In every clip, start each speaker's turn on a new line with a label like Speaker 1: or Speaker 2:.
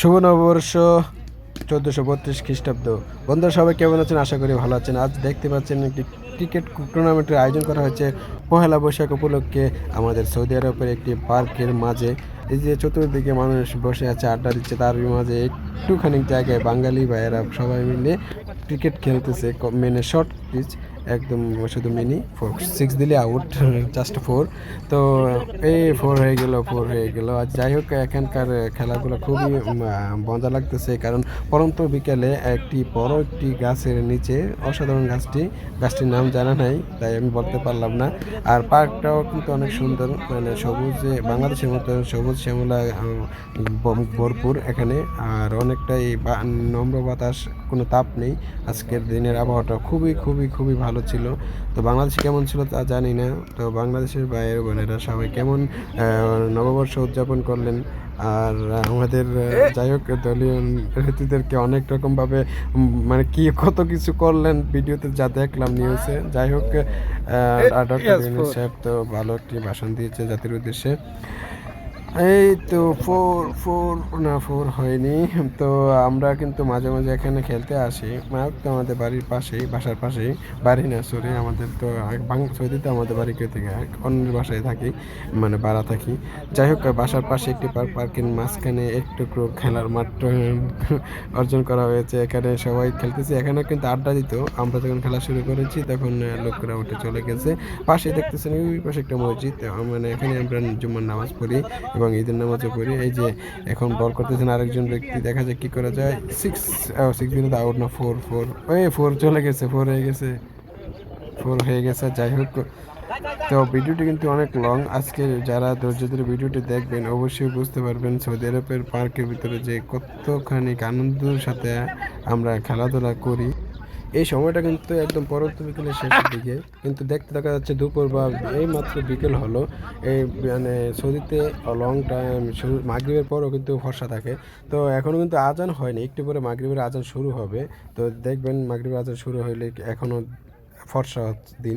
Speaker 1: শুভ নববর্ষ চোদ্দোশো বত্রিশ খ্রিস্টাব্দ। বন্ধুরা, সবাই কেমন আছেন? আশা করি ভালো আছেন। আজ দেখতে পাচ্ছেন একটি ক্রিকেট টুর্নামেন্টের আয়োজন করা হয়েছে পহেলা বৈশাখ উপলক্ষে আমাদের সৌদি আরবের একটি পার্কের মাঝে। এই যে চতুর্দিকে মানুষ বসে আছে, আড্ডা দিচ্ছে, তার মাঝে একটুখানি জায়গায় বাঙালি ভাইয়েরা সবাই মিলে ক্রিকেট খেলতেছে। মেনে শর্ট পিচ একদম শুধু মিনি ফোর সিক্স দিলে আউট জাস্ট ফোর তো এই ফোর হয়ে গেল ফোর হয়ে গেল। আর যাই হোক, এখানকার খেলাগুলো খুবই মজা লাগতেছে, কারণ পরন্ত বিকেলে একটি বড় একটি গাছের নিচে অসাধারণ গাছটি, গাছটির নাম জানা নাই, তাই আমি বলতে পারলাম না। আর পার্কটাও কিন্তু অনেক সুন্দর মানে সবুজে, বাংলাদেশের মতো সবুজ শ্যামলা ভরপুর এখানে। আর অনেকটাই নম্র বাতাস, কোনো তাপ নেই। আজকের দিনের আবহাওয়াটা খুবই খুবই খুবই ভালো। ছিল। তো বাংলাদেশে কেমন ছিল তা জানি না। তো বাংলাদেশের বাইরের বোনেরা সবাই কেমন নববর্ষ উদযাপন করলেন। আর আমাদের যাই হোক দলীয় নেতৃত্বদেরকে অনেক রকমভাবে মানে কি কত কিছু করলেন ভিডিওতে যা দেখলাম নিউজে যাই হোক ডক্টর সাহেব তো ভালো একটি ভাষণ দিয়েছে জাতির উদ্দেশ্যে। এই তো ফোর ফোর না ফোর হয়নি। তো আমরা কিন্তু মাঝে মাঝে এখানে খেলতে আসি। মায়াক তো আমাদের বাড়ির পাশেই, বাসার পাশেই। বাড়ি না সরি আমাদের তো সৌদিতে আমাদের বাড়ি কেউ থেকে? অন্যের বাসায় থাকি মানে বাড়া থাকি। যাই হোক, বাসার পাশে একটি পার্ক পার্কের মাঝখানে একটু খেলার মাঠ অর্জন করা হয়েছে। এখানে সবাই খেলতেছে। এখানে কিন্তু আড্ডা দিত। আমরা যখন খেলা শুরু করেছি, তখন লোকরা উঠে চলে গেছে। পাশে দেখতেছেন, ওই পাশে একটা মসজিদ। মানে এখানে আমরা জুম্মার নামাজ পড়ি এবং ঈদের নামাজও পড়ি। এই যে এখন বল করতেছেন আরেকজন ব্যক্তি, দেখা যায় কি করা যায়। সিক্স সিক্স দিনে আউট না ফোর ফোর ওই ফোর চলে গেছে ফোর হয়ে গেছে। ফোর হয়ে গেছে, যাই হোক। তো ভিডিওটি কিন্তু অনেক লং আজকে যারা ধৈর্য ধরে ভিডিওটি দেখবেন, অবশ্যই বুঝতে পারবেন সৌদি আরবের পার্কের ভিতরে যে কতখানি আনন্দের সাথে আমরা খেলাধুলা করি। এই সময়টা কিন্তু একদম পরবর্তী বিকেলের শেষের দিকে। কিন্তু দেখতে দেখা যাচ্ছে দুপুর বা এই মাত্র বিকেল হলো। এই মানে সৌদিতে লং টাইম শুরু, মাগরিবের পরও কিন্তু ফর্সা থাকে। তো এখনও কিন্তু আজান হয়নি, একটু পরে মাগরিবের আজান শুরু হবে। তো দেখবেন মাগরিবের আজান শুরু হইলে এখনও ফর্সা দিন।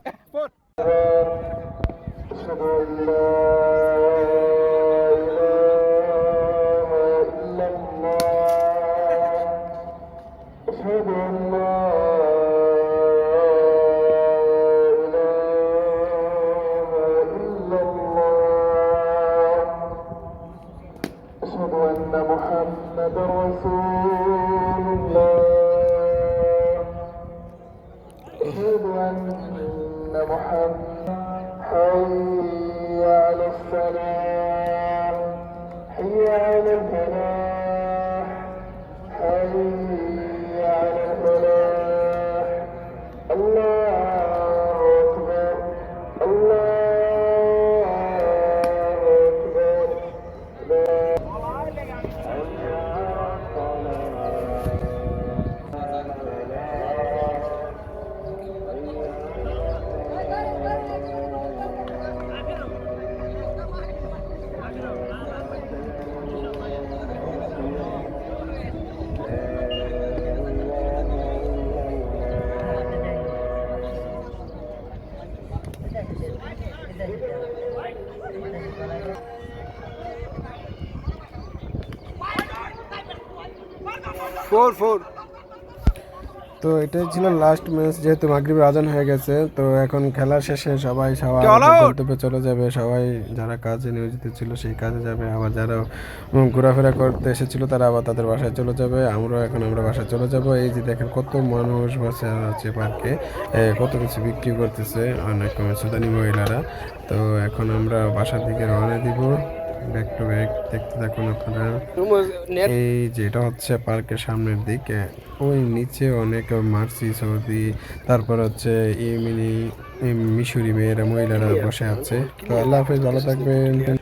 Speaker 1: Four four. তো এটাই ছিল লাস্ট ম্যাচ যেহেতু মাগরিবের আজান হয়ে গেছে তো এখন খেলা শেষে সবাই সবাই গন্তব্যে চলে যাবে। সবাই যারা কাজে নিয়োজিত ছিল সেই কাজে যাবে। আবার যারা ঘোরাফেরা করতে এসেছিল তারা আবার তাদের বাসায় চলে যাবে। আমরাও এখন আমরা বাসায় চলে যাব। এই যে দেখেন কত মানুষ বসে আছে পার্কে কত কিছু বিক্রি করতেছে অনেক সুদানি মহিলারা। তো এখন আমরা বাসার দিকে রওনা দিব। ব্যাক টু ব্যাক দেখতে থাকুন আপনারা। এই যেটা হচ্ছে পার্কের সামনের দিকে ওই নিচে অনেক মার্সি সৌদি তারপর হচ্ছে ইমিনি মিশরি মেয়েরা মহিলারা বসে আছে। তো আল্লাহ হাফেজ ভালো থাকবেন।